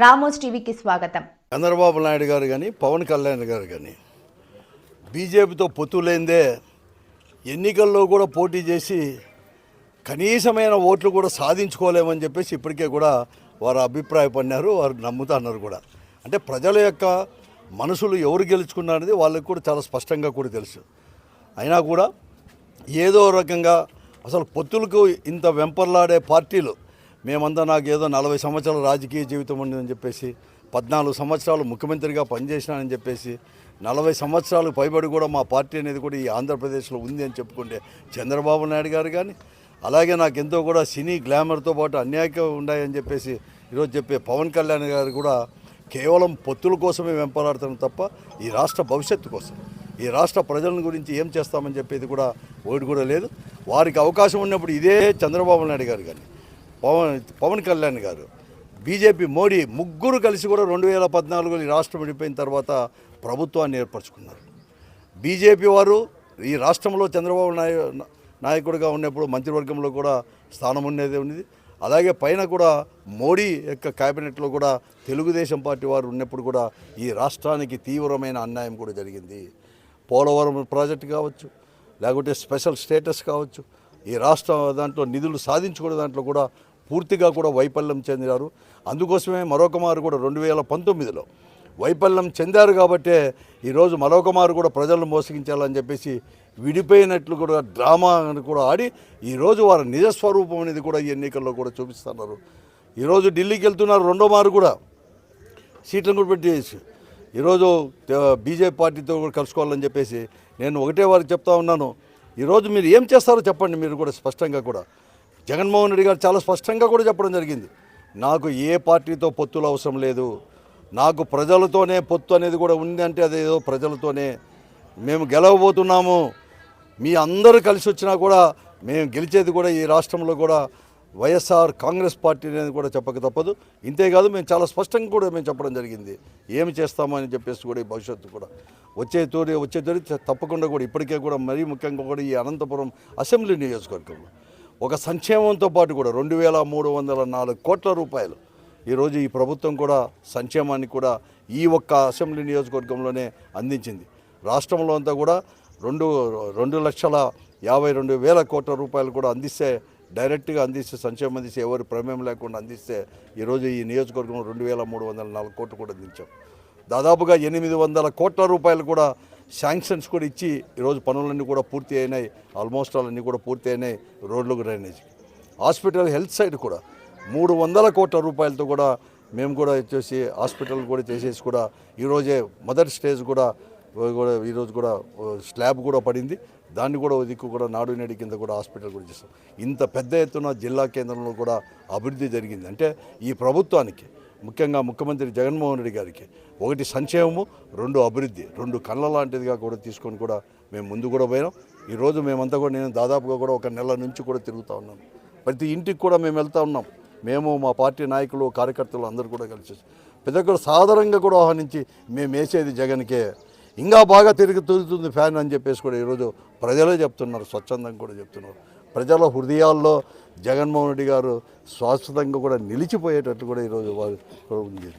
Ramos టీవీకి స్వాగతం. చంద్రబాబు నాయుడు గారు కానీ పవన్ కళ్యాణ్ గారు కానీ బీజేపీతో పొత్తు లేనిదే ఎన్నికల్లో కూడా పోటీ చేసి కనీసమైన ఓట్లు కూడా సాధించుకోలేమని చెప్పేసి ఇప్పటికే కూడా వారు అభిప్రాయపడినారు వారు నమ్ముతున్నారు కూడా. అంటే ప్రజల యొక్క మనసులు ఎవరు గెలుచుకున్నారనేది వాళ్ళకి కూడా చాలా స్పష్టంగా కూడా తెలుసు. అయినా కూడా ఏదో రకంగా అసలు పొత్తులకు ఇంత వెంపర్లాడే పార్టీలు మేమంతా నాకు ఏదో నలభై సంవత్సరాల రాజకీయ జీవితం ఉందని చెప్పేసి పద్నాలుగు సంవత్సరాలు ముఖ్యమంత్రిగా పనిచేసినానని చెప్పేసి నలభై సంవత్సరాలు పైబడి కూడా మా పార్టీ అనేది కూడా ఈ ఆంధ్రప్రదేశ్లో ఉంది అని చెప్పుకుంటే చంద్రబాబు నాయుడు గారు కానీ అలాగే నాకు ఎంతో కూడా సినీ గ్లామర్తో పాటు అన్యాయం ఉన్నాయని చెప్పేసి ఈరోజు చెప్పే పవన్ కళ్యాణ్ గారు కూడా కేవలం పొత్తుల కోసమే వెంపలాడతాం తప్ప ఈ రాష్ట్ర భవిష్యత్తు కోసం. ఈ రాష్ట్ర ప్రజల గురించి ఏం చేస్తామని చెప్పేది కూడా ఒకటి కూడా లేదు. వారికి అవకాశం ఉన్నప్పుడు ఇదే చంద్రబాబు నాయుడు గారు కానీ పవన్ పవన్ కళ్యాణ్ గారు. బీజేపీ మోడీ ముగ్గురు కలిసి కూడా రెండు వేల పద్నాలుగులో ఈ రాష్ట్రం విడిపోయిన తర్వాత ప్రభుత్వాన్ని ఏర్పరచుకున్నారు. బీజేపీ వారు ఈ రాష్ట్రంలో చంద్రబాబు నాయ నాయకుడిగా ఉన్నప్పుడు మంత్రివర్గంలో కూడా స్థానం ఉండేది ఉన్నది. అలాగే పైన కూడా మోడీ యొక్క కేబినెట్లో కూడా తెలుగుదేశం పార్టీ వారు ఉన్నప్పుడు కూడా ఈ రాష్ట్రానికి తీవ్రమైన అన్యాయం కూడా జరిగింది. పోలవరం ప్రాజెక్టు కావచ్చు లేకుంటే స్పెషల్ స్టేటస్ కావచ్చు ఈ రాష్ట్ర దాంట్లో నిధులు సాధించుకునే దాంట్లో కూడా పూర్తిగా కూడా వైఫల్యం చెందినారు. అందుకోసమే మరొకమారు కూడా రెండు వేల పంతొమ్మిదిలో వైఫల్యం చెందారు కాబట్టే ఈరోజు మరొకమారు కూడా ప్రజలను మోసగించాలని చెప్పేసి విడిపోయినట్లు కూడా డ్రామా అని కూడా ఆడి ఈరోజు వారి నిజస్వరూపం అనేది కూడా ఈ ఎన్నికల్లో కూడా చూపిస్తున్నారు. ఈరోజు ఢిల్లీకి వెళ్తున్నారు రెండో మారు కూడా. సీట్లను కూడా పెట్టేసి ఈరోజు బీజేపీ పార్టీతో కూడా కలుసుకోవాలని చెప్పేసి నేను ఒకటే వారికి చెప్తా ఉన్నాను. ఈరోజు మీరు ఏం చేస్తారో చెప్పండి మీరు కూడా స్పష్టంగా కూడా. జగన్మోహన్ రెడ్డి గారు చాలా స్పష్టంగా కూడా చెప్పడం జరిగింది. నాకు ఏ పార్టీతో పొత్తులు అవసరం లేదు. నాకు ప్రజలతోనే పొత్తు అనేది కూడా ఉంది అంటే అదేదో ప్రజలతోనే. మేము గెలవబోతున్నాము. మీ అందరూ కలిసి వచ్చినా కూడా మేము గెలిచేది కూడా ఈ రాష్ట్రంలో కూడా వైఎస్ఆర్ కాంగ్రెస్ పార్టీ అనేది కూడా చెప్పక తప్పదు. ఇంతేకాదు మేము చాలా స్పష్టంగా కూడా మేము చెప్పడం జరిగింది. ఏమి చేస్తామని చెప్పేసి కూడా ఈ భవిష్యత్తు కూడా వచ్చే తోడి వచ్చే తోడి తప్పకుండా కూడా ఇప్పటికే కూడా మరీ ముఖ్యంగా కూడా ఈ అనంతపురం అసెంబ్లీ నియోజకవర్గంలో ఒక సంక్షేమంతో పాటు కూడా రెండు వేల మూడు వందల నాలుగు కోట్ల రూపాయలు. ఈరోజు ఈ ప్రభుత్వం కూడా సంక్షేమాన్ని కూడా ఈ ఒక్క అసెంబ్లీ నియోజకవర్గంలోనే అందించింది. రాష్ట్రంలో అంతా కూడా రెండు రెండు లక్షల యాభై రెండు వేల కోట్ల రూపాయలు కూడా అందిస్తే డైరెక్ట్గా అందిస్తే సంక్షేమం అందిస్తే ఎవరి ప్రమేయం లేకుండా అందిస్తే ఈరోజు ఈ నియోజకవర్గం రెండు వేల మూడు వందల నాలుగు కోట్లు కూడా అందించాం. దాదాపుగా ఎనిమిది వందల కోట్ల రూపాయలు కూడా శాంక్షన్స్ కూడా ఇచ్చి ఈరోజు పనులన్నీ కూడా పూర్తి అయినాయి. ఆల్మోస్ట్ అన్నీ కూడా పూర్తి అయినాయి రోడ్లు డ్రైనేజ్ హాస్పిటల్ హెల్త్ సైడ్ కూడా మూడు వందల కోట్ల రూపాయలతో కూడా మేము కూడా వచ్చేసి హాస్పిటల్ కూడా చేసేసి కూడా ఈరోజే మొదటి స్టేజ్ కూడా కూడా ఈరోజు కూడా స్లాబ్ కూడా పడింది. దాన్ని కూడా దిక్కు కూడా నాడు నేడు కింద కూడా హాస్పిటల్ కూడా చేస్తాం. ఇంత పెద్ద ఎత్తున జిల్లా కేంద్రంలో కూడా అభివృద్ధి జరిగింది. అంటే ఈ ప్రభుత్వానికి ముఖ్యంగా ముఖ్యమంత్రి జగన్మోహన్ రెడ్డి గారికి. ఒకటి సంక్షేమము రెండు అభివృద్ధి రెండు కళ్ళ లాంటిదిగా కూడా తీసుకొని కూడా మేము ముందు కూడా పోయినాం. ఈరోజు మేమంతా కూడా నేను దాదాపుగా కూడా ఒక నెల నుంచి కూడా తిరుగుతూ ఉన్నాను ప్రతి ఇంటికి కూడా మేము వెళ్తూ ఉన్నాం. మేము మా పార్టీ నాయకులు కార్యకర్తలు అందరూ కూడా కలిసి. ప్రతి ఒక్కరు సాధారణంగా కూడా ఆహ్వానించి మేము వేసేది జగన్కే. ఇంకా బాగా తిరిగి తిరుగుతుంది ఫ్యాన్ అని చెప్పేసి కూడా ఈరోజు ప్రజలే చెప్తున్నారు స్వచ్ఛందంగా కూడా చెప్తున్నారు. ప్రజల హృదయాల్లో జగన్మోహన్ రెడ్డి గారు శాశ్వతంగా కూడా నిలిచిపోయేటట్టు కూడా ఈరోజు వారు ఉంది